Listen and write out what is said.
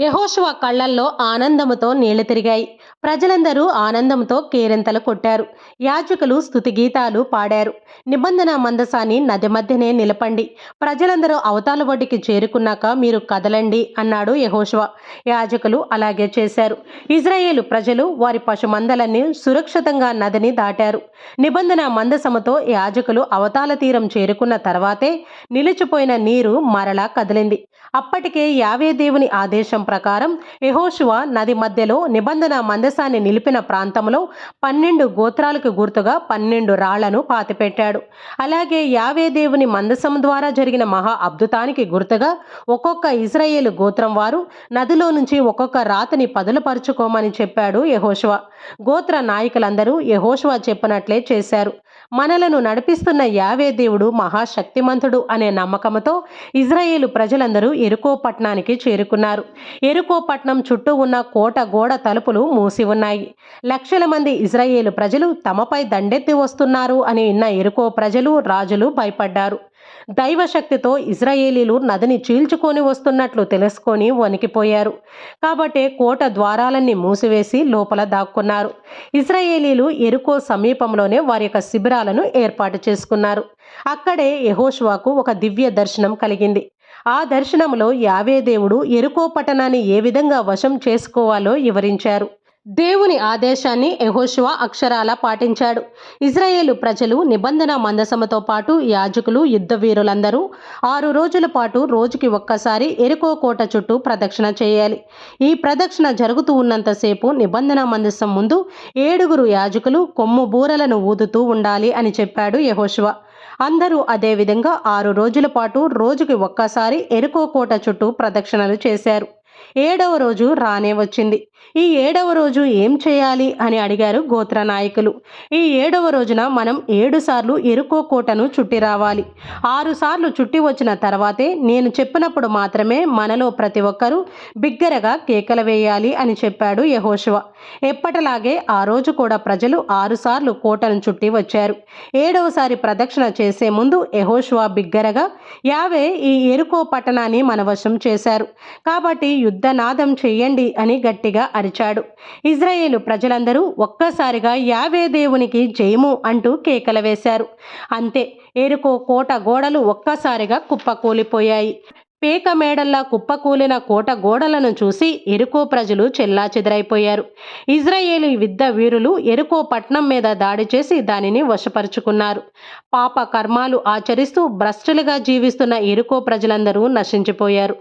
యహోశువ కళ్ళల్లో ఆనందముతో నీళ్ళు తిరిగాయి. ప్రజలందరూ ఆనందంతో కేరింతలు కొట్టారు. యాజకులు స్థుతి గీతాలు పాడారు. నిబంధన మందసాన్ని నది మధ్యనే నిలపండి. ప్రజలందరూ అవతాల ఒడ్డుకి చేరుకున్నాక మీరు కదలండి అన్నాడు యహోశువ యాజకులు అలాగే చేశారు. ఇజ్రాయేలు ప్రజలు వారి పశుమందలన్నీ సురక్షితంగా నదిని దాటారు. నిబంధన మందసముతో యాజకులు అవతాల తీరం చేరుకున్న తర్వాతే నిలిచిపోయిన నీరు మరలా కదిలింది. అప్పటికే యావే దేవుని ఆదేశం ప్రకారం యెహోషువ నది మధ్యలో నిబంధన మందసాన్ని నిలిపిన ప్రాంతంలో పన్నెండు గోత్రాలకు గుర్తుగా పన్నెండు రాళ్ళను పాతిపెట్టాడు. అలాగే యావే దేవుని మందసం ద్వారా జరిగిన మహా అద్భుతానికి గుర్తుగా ఒక్కొక్క ఇజ్రాయేల్ గోత్రం వారు నదిలో నుంచి ఒక్కొక్క రాతిని పదులుపరుచుకోమని చెప్పాడు యహోశువ గోత్ర నాయకులందరూ యహోశువ చెప్పినట్లే చేశారు. మనలను నడిపిస్తున్న యావే దేవుడు మహాశక్తిమంతుడు అనే నమ్మకంతో ఇజ్రాయేలు ప్రజలందరూ ఎరుకో పట్టణానికి చేరుకున్నారు. ఎరుకో పట్టణం చుట్టూ ఉన్న కోట గోడ తలుపులు మూసి ఉన్నాయి. లక్షల మంది ఇజ్రాయేలు ప్రజలు తమపై దండెత్తి వస్తున్నారు అని విన్న ఎరుకో ప్రజలు రాజులు భయపడ్డారు. దైవశక్తితో ఇజ్రాయేలీలు నదిని చీల్చుకొని వస్తున్నట్లు తెలుసుకొని వణికిపోయారు. కాబట్టి కోట ద్వారాలన్నీ మూసివేసి లోపల దాక్కున్నారు. ఇజ్రాయేలీలు ఎరుకో సమీపంలోనే వారి యొక్క శిబిరాలను ఏర్పాటు చేసుకున్నారు. అక్కడే యహోష్వాకు ఒక దివ్య దర్శనం కలిగింది. ఆ దర్శనంలో యావే దేవుడు ఎరుకో పట్టణాన్ని ఏ విధంగా వశం చేసుకోవాలో వివరించారు. దేవుని ఆదేశాన్ని యెహోషువ అక్షరాల పాటించాడు. ఇజ్రాయేలు ప్రజలు నిబంధన మందసమతో పాటు యాజకులు యుద్ధ వీరులందరూ ఆరు రోజుల పాటు రోజుకి ఒక్కసారి ఎరుకో కోట చుట్టూ ప్రదక్షిణ చేయాలి. ఈ ప్రదక్షిణ జరుగుతూ ఉన్నంతసేపు నిబంధన మందసం ముందు ఏడుగురు యాజకులు కొమ్ము బూరలను ఊదుతూ ఉండాలి అని చెప్పాడు యహోశివ అందరూ అదేవిధంగా ఆరు రోజుల పాటు రోజుకి ఒక్కసారి ఎరుకో కోట చుట్టూ ప్రదక్షిణలు చేశారు. ఏడవ రోజు రానే వచ్చింది. ఈ ఏడవ రోజు ఏం చేయాలి? అని అడిగారు గోత్ర నాయకులు. ఈ ఏడవ రోజున మనం ఏడు సార్లు ఎరుకో కోటను చుట్టి రావాలి. ఆరుసార్లు చుట్టి వచ్చిన తర్వాతే నేను చెప్పినప్పుడు మాత్రమే మనలో ప్రతి ఒక్కరూ బిగ్గరగా కేకలు వేయాలి అని చెప్పాడు యహోశివ ఎప్పటిలాగే ఆ రోజు కూడా ప్రజలు ఆరుసార్లు కోటను చుట్టి వచ్చారు. ఏడవసారి ప్రదక్షిణ చేసే ముందు యహోశివ బిగ్గరగా యావే ఈ ఎరుకో పట్టణాన్ని మన వశం చేశారు. కాబట్టి యుద్ధనాదం చెయ్యండి అని గట్టిగా అరిచాడు. ఇజ్రాయేలు ప్రజలందరూ ఒక్కసారిగా యావే దేవునికి జయము అంటూ కేకలు వేశారు. అంతే ఎరుకో కోట గోడలు ఒక్కసారిగా కుప్పకూలిపోయాయి. పేక మేడల్లా కుప్పకూలిన కోట గోడలను చూసి ఎరుకో ప్రజలు చెల్లా చెదరైపోయారు. ఇజ్రాయేలు యుద్ధ వీరులు ఎరుకో పట్నం మీద దాడి చేసి దానిని వశపరుచుకున్నారు. పాప కర్మాలు ఆచరిస్తూ భ్రష్టులుగా జీవిస్తున్న ఎరుకో ప్రజలందరూ నశించిపోయారు.